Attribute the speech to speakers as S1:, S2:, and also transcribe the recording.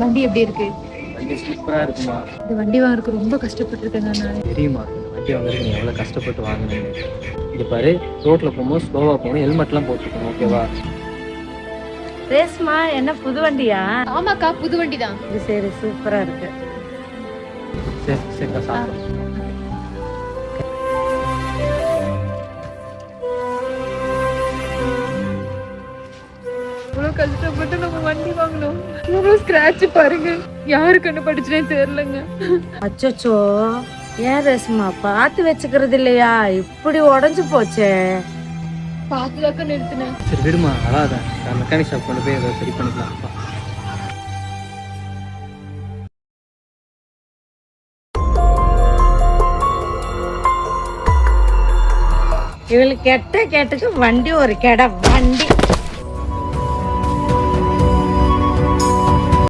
S1: வண்டி எப்படி இருக்கு?
S2: வண்டி சூப்பராக இருக்குமா?
S1: இந்த வண்டி வாங்குறதுக்கு ரொம்ப கஷ்டப்பட்டிருக்கேங்க நான்.
S2: தெரியுமா? இந்த வண்டி வாங்குறதுக்கு நீ எவ்வளோ கஷ்டப்பட்டு வாங்கினேன்னு. இது பாரு ரோட்டில் போகும்போது ஸ்லோவாக போகணும் ஹெல்மெட்லாம் போட்டுக்கணும் ஓகேவா
S3: ரேஸ்மா என்ன புது வண்டியா?
S1: ஆமாக்கா புது வண்டி தான்
S3: இது சரி சூப்பரா இருக்கு.
S2: சரி சரி சாப்பிடும்
S1: இவ்வளவு கஷ்டப்பட்டு நம்ம வண்டி வாங்கணும் இவ்வளவு ஸ்கிராட்ச் பாருங்க. யாரு கண்ணு படிச்சுனே தெரியலங்க.
S3: அச்சோச்சோ ஏன் ரேஸ்மா பார்த்து வச்சுக்கிறது இல்லையா? இப்படி உடஞ்சு போச்சே.
S1: பாத்துதாக்க நிறுத்தினேன்.
S2: சரி விடுமா. அழாத. மெக்கானிக் ஷாப் கொண்டு போய் அதை சரி பண்ணிக்கலாம்.
S3: இவளுக்கு கெட்ட கேட்டுக்கு வண்டி ஒரு கெட. வண்டி.